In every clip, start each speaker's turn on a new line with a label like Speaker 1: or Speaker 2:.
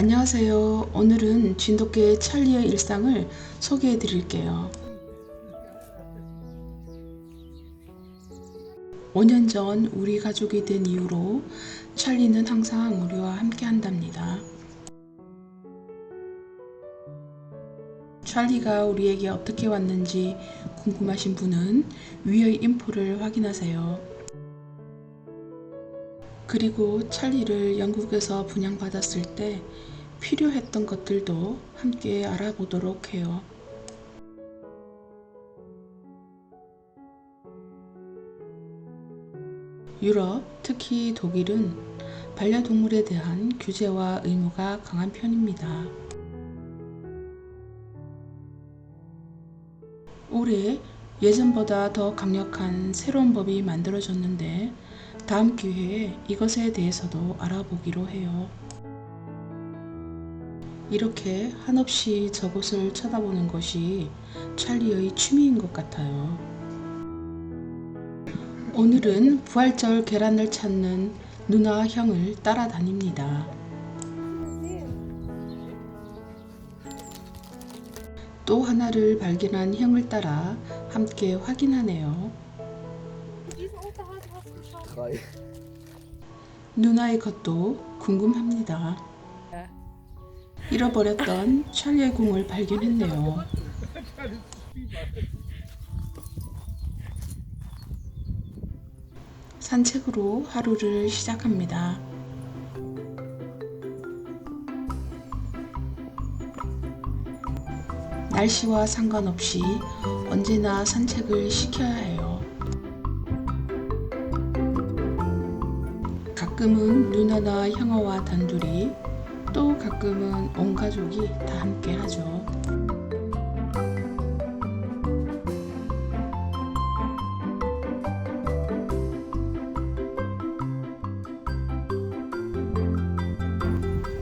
Speaker 1: 안녕하세요. 오늘은 진돗개 찰리의 일상을 소개해 드릴게요. 5년 전 우리 가족이 된 이후로 찰리는 항상 우리와 함께 한답니다. 찰리가 우리에게 어떻게 왔는지 궁금하신 분은 위의 인포를 확인하세요. 그리고 찰리를 영국에서 분양받았을 때 필요했던 것들도 함께 알아보도록 해요. 유럽, 특히 독일은 반려동물에 대한 규제와 의무가 강한 편입니다. 올해 예전보다 더 강력한 새로운 법이 만들어졌는데 다음 기회에 이것에 대해서도 알아보기로 해요. 이렇게 한없이 저곳을 쳐다보는 것이 찰리의 취미인 것 같아요. 오늘은 부활절 계란을 찾는 누나 형을 따라다닙니다. 또 하나를 발견한 형을 따라 함께 확인하네요. 누나의 것도 궁금합니다. 잃어버렸던 찰리의 공을 발견했네요. 산책으로 하루를 시작합니다. 날씨와 상관없이 언제나 산책을 시켜야 해요. 가끔은 누나나 형아와 단둘이 또 가끔은 온 가족이 다 함께 하죠.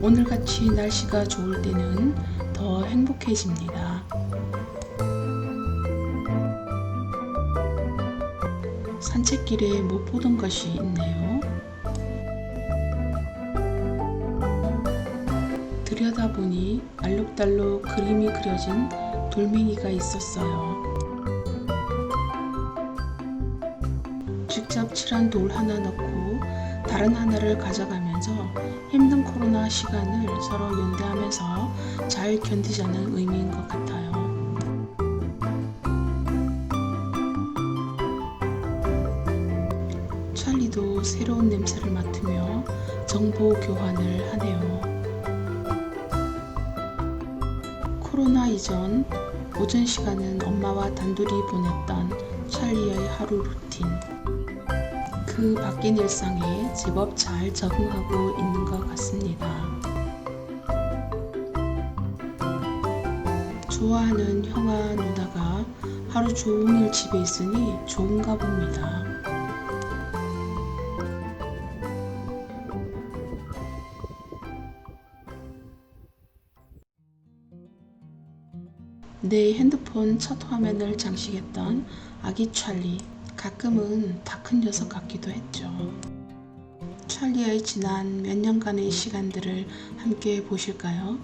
Speaker 1: 오늘같이 날씨가 좋을 때는 더 행복해집니다. 산책길에 못 보던 것이 있네요. 들여다보니 알록달록 그림이 그려진 돌멩이가 있었어요. 직접 칠한 돌 하나 넣고 다른 하나를 가져가면서 힘든 코로나 시간을 서로 연대하면서 잘 견디자는 의미인 것 같아요. 새로운 냄새를 맡으며 정보 교환을 하네요. 코로나 이전 오전 시간은 엄마와 단둘이 보냈던 찰리의 하루 루틴. 그 바뀐 일상에 제법 잘 적응하고 있는 것 같습니다. 좋아하는 형아 누나가 하루 종일 집에 있으니 좋은가 봅니다. 내 핸드폰 첫 화면을 장식했던 아기 찰리. 가끔은 다 큰 녀석 같기도 했죠. 찰리의 지난 몇 년간의 시간들을 함께 보실까요?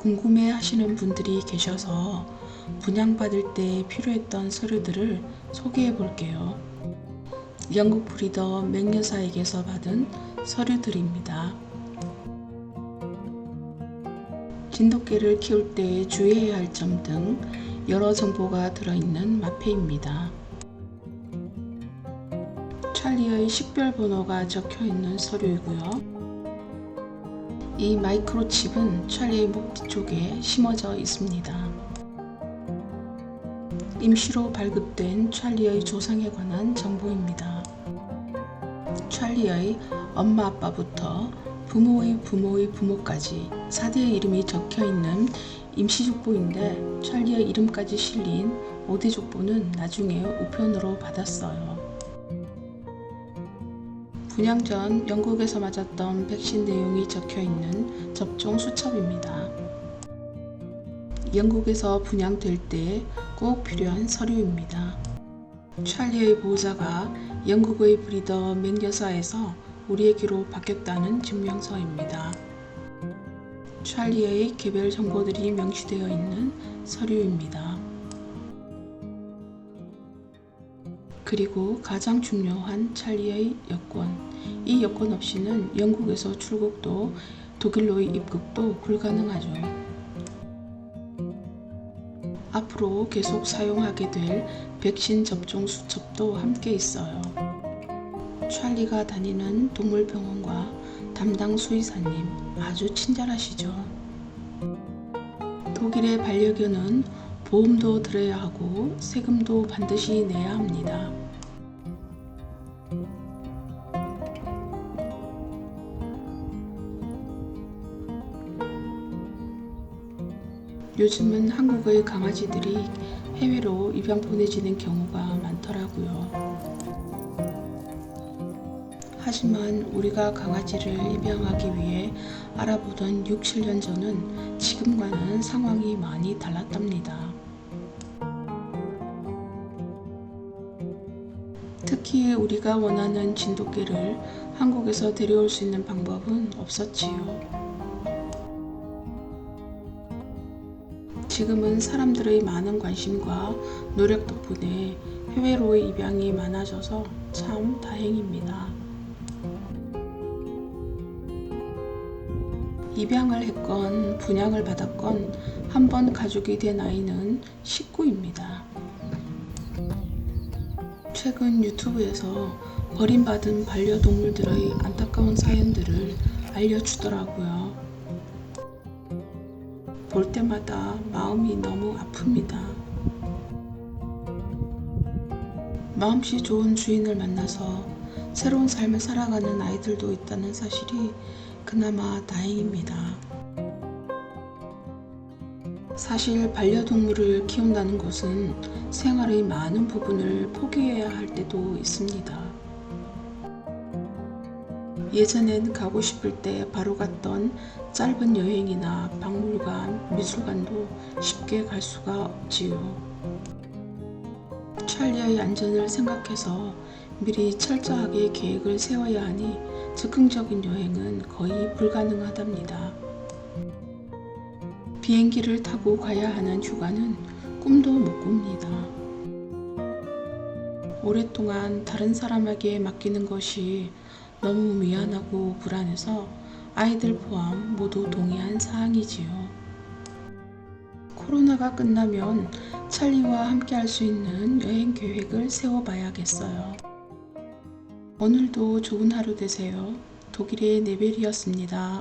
Speaker 1: 궁금해 하시는 분들이 계셔서 분양받을 때 필요했던 서류들을 소개해 볼게요. 영국 브리더 맥여사에게서 받은 서류들입니다. 진돗개를 키울 때 주의해야 할 점 등 여러 정보가 들어있는 마페입니다. 찰리의 식별 번호가 적혀 있는 서류이고요. 이 마이크로칩은 찰리의 목 뒤쪽에 심어져 있습니다. 임시로 발급된 찰리의 조상에 관한 정보입니다. 찰리의 엄마 아빠부터 부모의 부모의 부모까지 4대의 이름이 적혀 있는 임시족보인데 찰리의 이름까지 실린 5대 족보는 나중에 우편으로 받았어요. 분양 전 영국에서 맞았던 백신 내용이 적혀 있는 접종 수첩입니다. 영국에서 분양될 때 꼭 필요한 서류입니다. 찰리의 보호자가 영국의 브리더 맥여사에서 우리에게로 바뀌었다는 증명서입니다. 찰리의 개별 정보들이 명시되어 있는 서류입니다. 그리고 가장 중요한 찰리의 여권. 이 여권 없이는 영국에서 출국도 독일로의 입국도 불가능하죠. 앞으로 계속 사용하게 될 백신 접종 수첩도 함께 있어요. 찰리가 다니는 동물병원과 담당 수의사님 아주 친절하시죠. 독일의 반려견은 보험도 들어야 하고 세금도 반드시 내야 합니다. 요즘은 한국의 강아지들이 해외로 입양 보내지는 경우가 많더라고요. 하지만 우리가 강아지를 입양하기 위해 알아보던 6, 7년 전은 지금과는 상황이 많이 달랐답니다. 특히 우리가 원하는 진돗개를 한국에서 데려올 수 있는 방법은 없었지요. 지금은 사람들의 많은 관심과 노력 덕분에 해외로의 입양이 많아져서 참 다행입니다. 입양을 했건 분양을 받았건 한 번 가족이 된 아이는 식구입니다. 최근 유튜브에서 버림받은 반려동물들의 안타까운 사연들을 알려주더라고요. 볼 때마다 마음이 너무 아픕니다. 마음씨 좋은 주인을 만나서 새로운 삶을 살아가는 아이들도 있다는 사실이 그나마 다행입니다. 사실 반려동물을 키운다는 것은 생활의 많은 부분을 포기해야 할 때도 있습니다. 예전엔 가고 싶을 때 바로 갔던 짧은 여행이나 박물관, 미술관도 쉽게 갈 수가 없지요. 찰리의 안전을 생각해서 미리 철저하게 계획을 세워야 하니 즉흥적인 여행은 거의 불가능하답니다. 비행기를 타고 가야 하는 휴가는 꿈도 못 꿉니다. 오랫동안 다른 사람에게 맡기는 것이 너무 미안하고 불안해서 아이들 포함 모두 동의한 사항이지요. 코로나가 끝나면 찰리와 함께 할 수 있는 여행 계획을 세워봐야겠어요. 오늘도 좋은 하루 되세요. 독일의 네벨이었습니다.